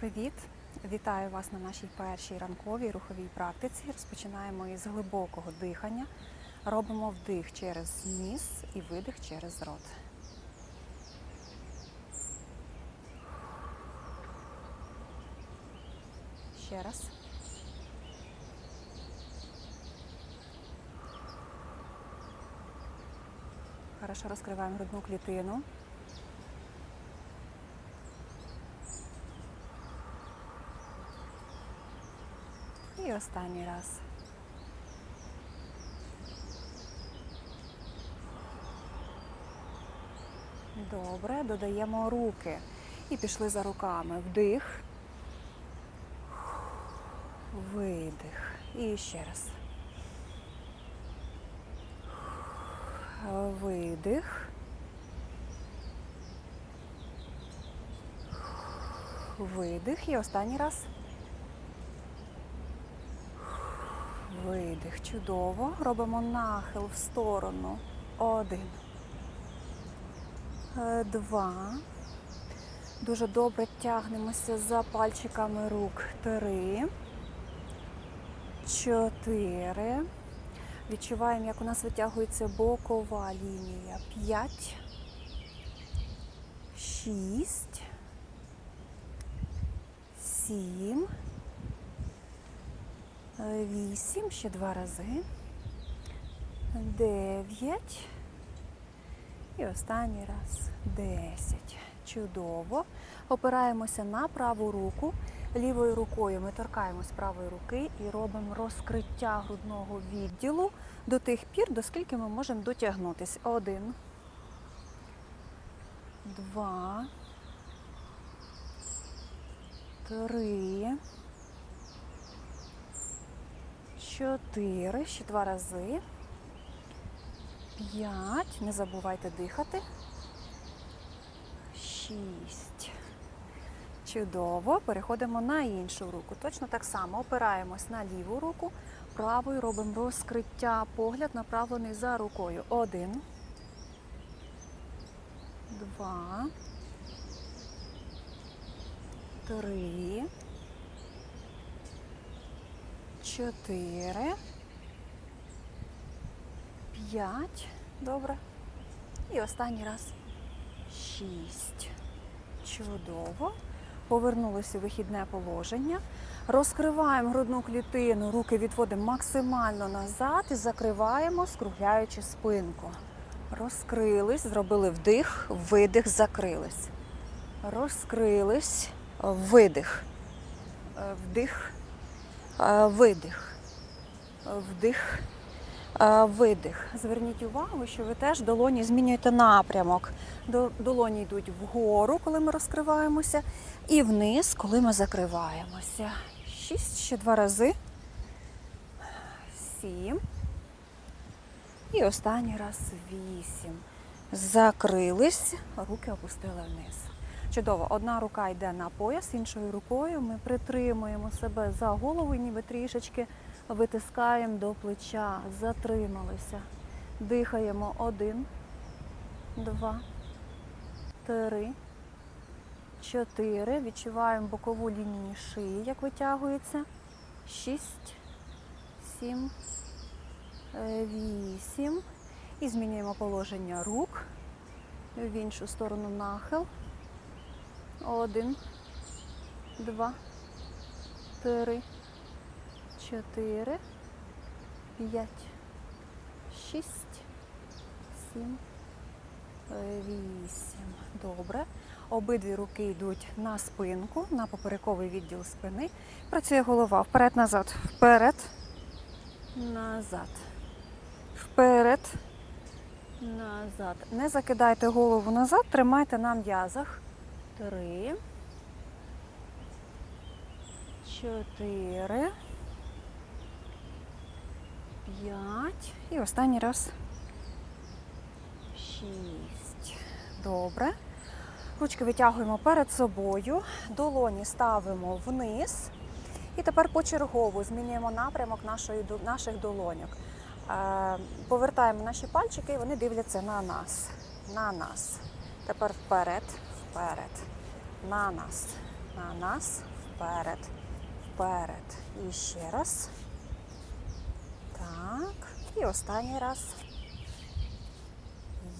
Привіт! Вітаю вас на нашій першій ранковій руховій практиці. Розпочинаємо із глибокого дихання. Робимо вдих через ніс і видих через рот. Ще раз. Хорошо розкриваємо грудну клітину. І останній раз. Добре, додаємо руки. І пішли за руками. Вдих. Видих. І ще раз. Видих. Видих. І останній раз. Видих. Чудово. Робимо нахил в сторону. Один. Е, Два. Дуже добре тягнемося за пальчиками рук. Три. Чотири. Відчуваємо, як у нас витягується бокова лінія. П'ять. Шість. Сім. Вісім, ще два рази. Дев'ять. І останній раз десять. Чудово. Опираємося на праву руку. Лівою рукою ми торкаємось правої руки і робимо розкриття грудного відділу до тих пір, до скільки ми можемо дотягнутись. Один. Два. Три. Чотири. Ще два рази. П'ять. Не забувайте дихати. Шість. Чудово. Переходимо на іншу руку. Точно так само опираємось на ліву руку. Правою робимо розкриття. Погляд направлений за рукою. Один. Два. Три. Чотири. П'ять. Добре. І останній раз. Шість. Чудово. Повернулися у вихідне положення. Розкриваємо грудну клітину, руки відводимо максимально назад і закриваємо, скругляючи спинку. Розкрились, зробили вдих, видих, закрились. Розкрились, видих. Е, Вдих, видих. Е, Вдих, е, видих. Зверніть увагу, що ви теж долоні змінюєте напрямок. Долоні йдуть вгору, коли ми розкриваємося, і вниз, коли ми закриваємося. Шість, ще два рази. Сім. І останній раз вісім. Закрились, руки опустили вниз. Чудово, одна рука йде на пояс, іншою рукою ми притримуємо себе за голову, ніби трішечки витискаємо до плеча, затрималися. Дихаємо один, два, три, чотири. Відчуваємо бокову лінію шиї, як витягується. Шість, сім, вісім. І змінюємо положення рук в іншу сторону нахил. Один, два, три, чотири, п'ять, шість, сім, вісім. Добре. Обидві руки йдуть на спинку, на поперековий відділ спини. Працює голова вперед-назад, вперед, назад, вперед, назад. Не закидайте голову назад, тримайте на м'язах. Три. Чотири. П'ять. І останній раз. Шість. Добре. Ручки витягуємо перед собою, долоні ставимо вниз. І тепер почергово змінюємо напрямок нашої, наших долоньок. Е, Повертаємо наші пальчики і вони дивляться на нас. На нас. Тепер вперед, вперед. На нас. На нас. Вперед. Вперед. І ще раз. Так. І останній раз.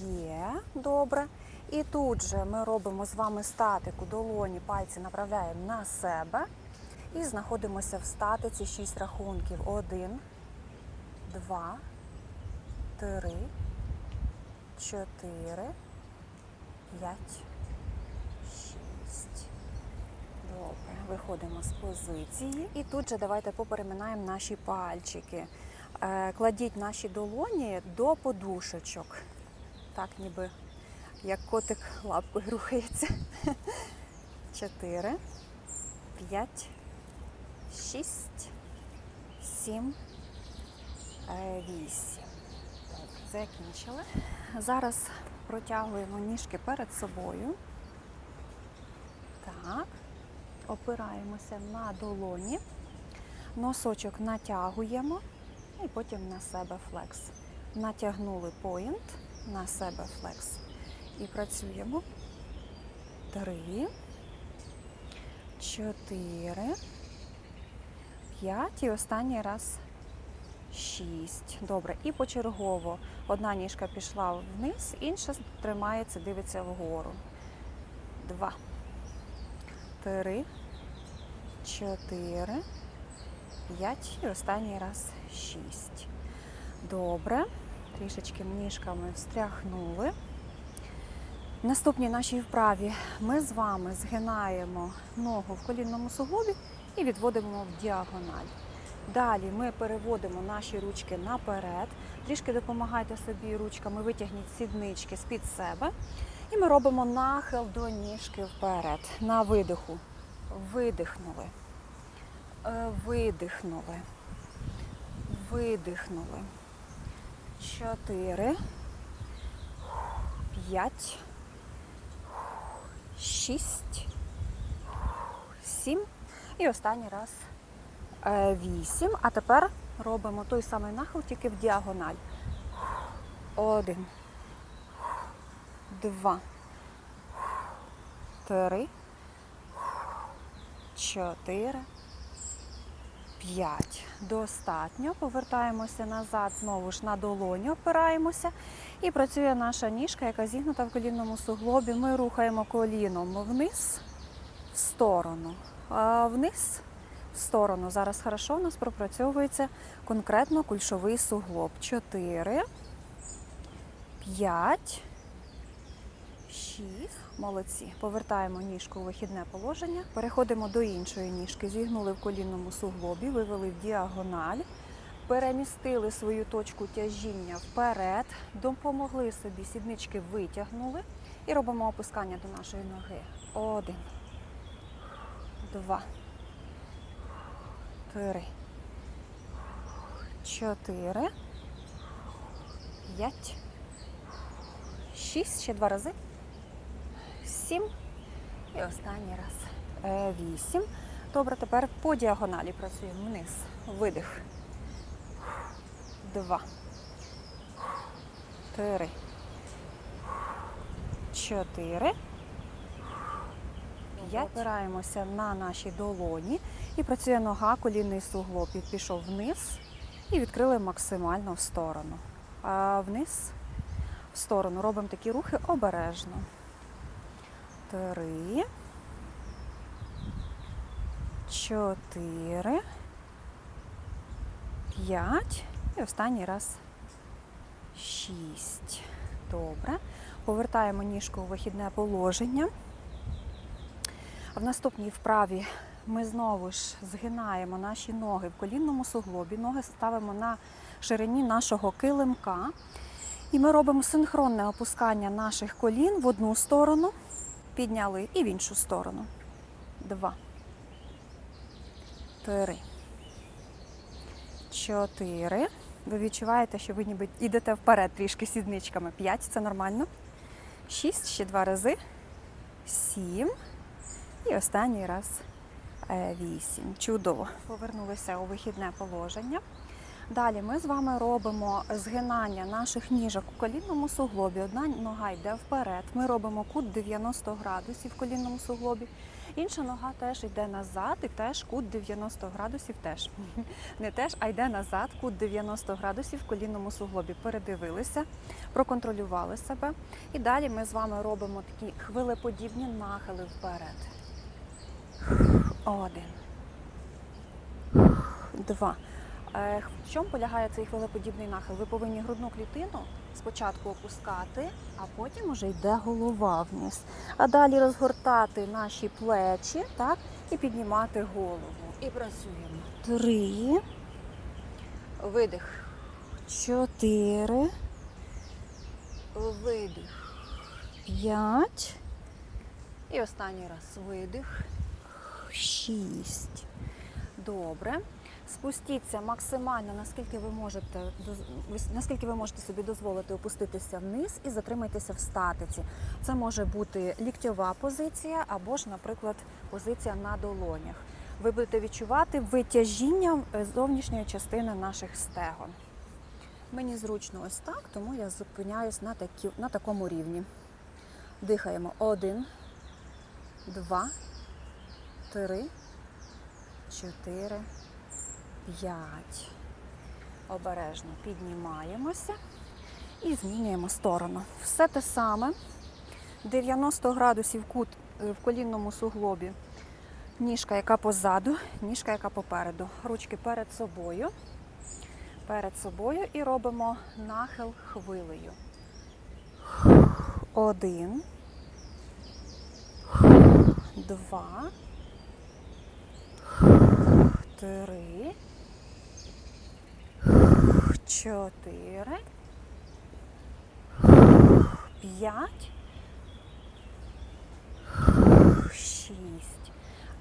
Є. Добре. І тут же ми робимо з вами статику, долоні, пальці направляємо на себе. І знаходимося в статиці 6 рахунків. 1, 2, 3, 4, 5. Добре, виходимо з позиції. І тут же давайте попереминаємо наші пальчики. Е, Кладіть наші долоні до подушечок. Так, ніби як котик лапкою рухається. Чотири, п'ять, шість, сім, е, вісім. Закінчили. Зараз протягуємо ніжки перед собою. Так. Опираємося на долоні. Носочок натягуємо і потім на себе флекс. Натягнули поінт, на себе флекс. І працюємо. Три, чотири, п'ять і останній раз шість. Добре. І почергово одна ніжка пішла вниз, інша тримається, дивиться вгору. Два, три, чотири, п'ять і останній раз шість. Добре. Трішечки ніжками встряхнули. Наступній нашій вправі ми з вами згинаємо ногу в колінному суглобі і відводимо в діагональ. Далі ми переводимо наші ручки наперед. Трішки допомагайте собі ручками, витягніть сіднички з-під себе. І ми робимо нахил до ніжки вперед. На видиху. Видихнули. Е, Видихнули. Видихнули. Чотири. П'ять. Шість. Сім. І останній раз е, вісім. А тепер робимо той самий нахил, тільки в діагональ. Один. Два. Три. Чотири. П'ять. Достатньо. Повертаємося назад, знову ж на долоні опираємося. І працює наша ніжка, яка зігнута в колінному суглобі. Ми рухаємо коліном вниз, в сторону. А вниз, в сторону. Зараз хорошо у нас пропрацьовується конкретно кульшовий суглоб. Чотири. П'ять. Шість. Молодці. Повертаємо ніжку у вихідне положення. Переходимо до іншої ніжки. Зігнули в колінному суглобі, вивели в діагональ, перемістили свою точку тяжіння вперед, допомогли собі, сіднички витягнули і робимо опускання до нашої ноги. Один, два, три, чотири, п'ять, шість. Ще два рази. Сім. І останній раз. Е, Вісім. Добре, тепер по діагоналі працюємо вниз. Видих. Два. Три. Чотири. П'ять. Опираємося на наші долоні. І працює нога, колінний суглоб. Пішов вниз. І відкрили максимально в сторону. А вниз, в сторону. Робимо такі рухи обережно. Три. Чотири. П'ять. І останній раз шість. Добре. Повертаємо ніжку у вихідне положення. В наступній вправі ми знову ж згинаємо наші ноги в колінному суглобі. Ноги ставимо на ширині нашого килимка. І ми робимо синхронне опускання наших колін в одну сторону, підняли і в іншу сторону. Два. Три. Чотири. Ви відчуваєте, що ви ніби йдете вперед трішки сідничками. П'ять це нормально. Шість, ще два рази. Сім. І останній раз е, вісім. Чудово. Повернулися у вихідне положення. Далі ми з вами робимо згинання наших ніжок у колінному суглобі. Одна нога йде вперед. Ми робимо кут 90 градусів в колінному суглобі. Інша нога теж йде назад і теж кут 90 градусів теж. Не теж, а йде назад, кут 90 градусів в колінному суглобі. Передивилися, проконтролювали себе. І далі ми з вами робимо такі хвилеподібні нахили вперед. Один. Два. Е, В чому полягає цей хвилеподібний нахил? Ви повинні грудну клітину спочатку опускати, а потім уже йде голова вниз. А далі розгортати наші плечі так, і піднімати голову. І працюємо. Три. Видих. Чотири. Видих. П'ять. І останній раз видих. Шість. Добре. Спустіться максимально, наскільки ви можете, наскільки ви можете собі дозволити опуститися вниз і затримайтеся в статиці. Це може бути ліктьова позиція або ж, наприклад, позиція на долонях. Ви будете відчувати витяжіння е, зовнішньої частини наших стегон. Мені зручно ось так, тому я зупиняюсь на, такі, на такому рівні. Дихаємо. Один, два, три, чотири. П'ять. Обережно піднімаємося і змінюємо сторону. Все те саме. 90 градусів кут е, в колінному суглобі. Ніжка, яка позаду, ніжка, яка попереду. Ручки перед собою. Перед собою і робимо нахил хвилею. Один. Два. Три. Чотири. П'ять. Шість.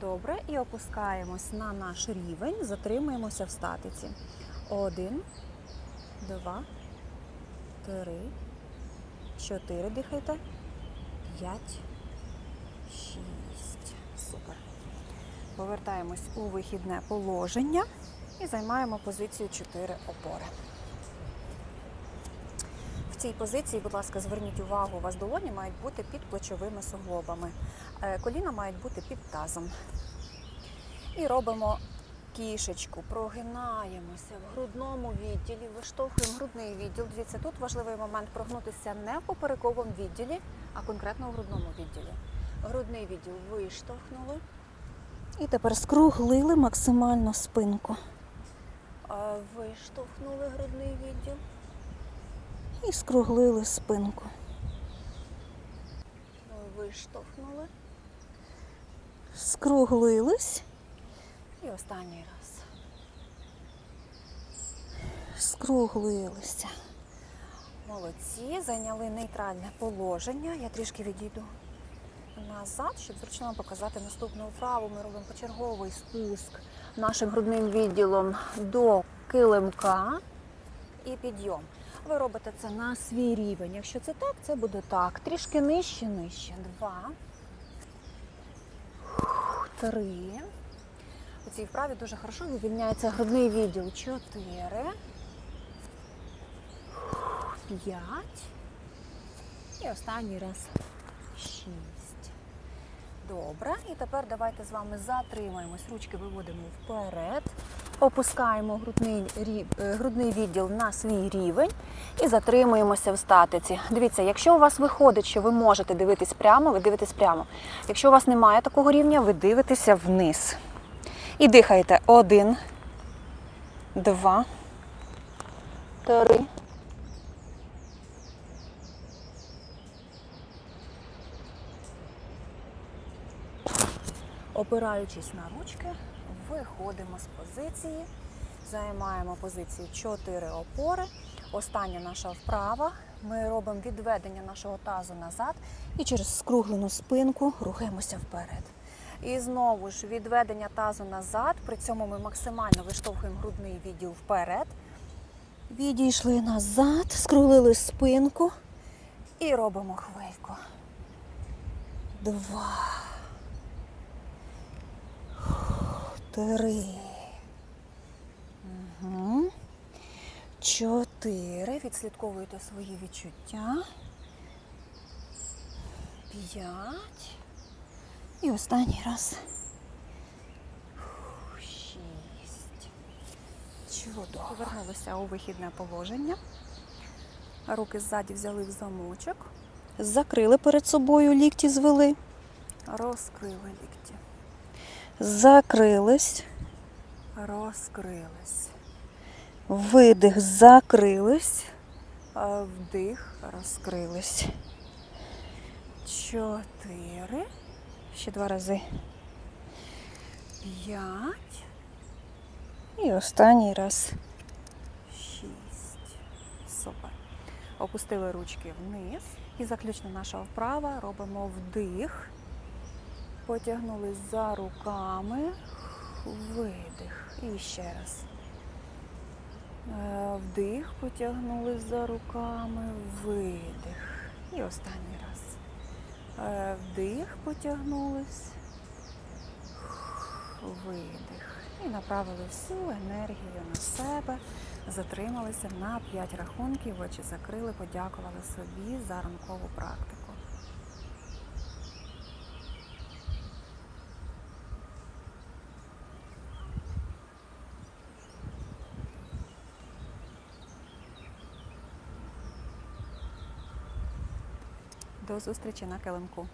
Добре. І опускаємось на наш рівень. Затримуємося в статиці. Один, два, три, чотири. Дихайте. П'ять. Шість. Супер. Повертаємось у вихідне положення і займаємо позицію 4 опори. Цій позиції, будь ласка, зверніть увагу, у вас долоні мають бути під плечовими суглобами. Е, Коліна мають бути під тазом. І робимо кішечку, прогинаємося в грудному відділі, виштовхуємо грудний відділ. Дивіться, тут важливий момент прогнутися не в поперековому відділі, а конкретно в грудному відділі. Грудний відділ виштовхнули. І тепер скруглили максимально спинку. Виштовхнули грудний відділ. І скруглили спинку. Виштовхнули. Скруглились. І останній раз. Скруглилися. Молодці, зайняли нейтральне положення. Я трішки відійду назад, щоб зручно показати наступну вправу. Ми робимо почерговий спуск нашим грудним відділом до килимка і підйом. Ви робите це на свій рівень. Якщо це так, це буде так. Трішки нижче, нижче. Два. Три. У цій вправі дуже хорошо вивільняється грудний відділ. Чотири. П'ять. І останній раз шість. Добре. І тепер давайте з вами затримаємось. Ручки виводимо вперед. Опускаємо грудний, е, грудний відділ на свій рівень і затримуємося в статиці. Дивіться, якщо у вас виходить, що ви можете дивитись прямо, ви дивитесь прямо. Якщо у вас немає такого рівня, ви дивитеся вниз. І дихаєте. Один, два, три. Опираючись на ручки, виходимо з позиції, займаємо позицію 4 опори. Остання наша вправа. Ми робимо відведення нашого тазу назад і через скруглену спинку рухаємося вперед. І знову ж відведення тазу назад. При цьому ми максимально виштовхуємо грудний відділ вперед. Відійшли назад, скруглили спинку і робимо хвильку. Два. Три. Угу. Чотири. Відслідковуйте свої відчуття. П'ять. І останній раз. Шість. Чудово. Повернулися у вихідне положення. Руки ззаді взяли в замочок. Закрили перед собою, лікті звели. Розкрили лікті. Закрились. Розкрились. Видих, закрились. Вдих, розкрились. Чотири. Ще два рази. П'ять. І останній раз. Шість. Супер. Опустили ручки вниз. І заключна наша вправа. Робимо вдих. Потягнулись за руками. Видих. І ще раз. Е, Вдих, потягнулись за руками, видих. І останній раз. Е, Вдих, потягнулись, видих. І направили всю енергію на себе, затрималися на 5 рахунків, очі закрили, подякували собі за ранкову практику. До зустрічі на килимку.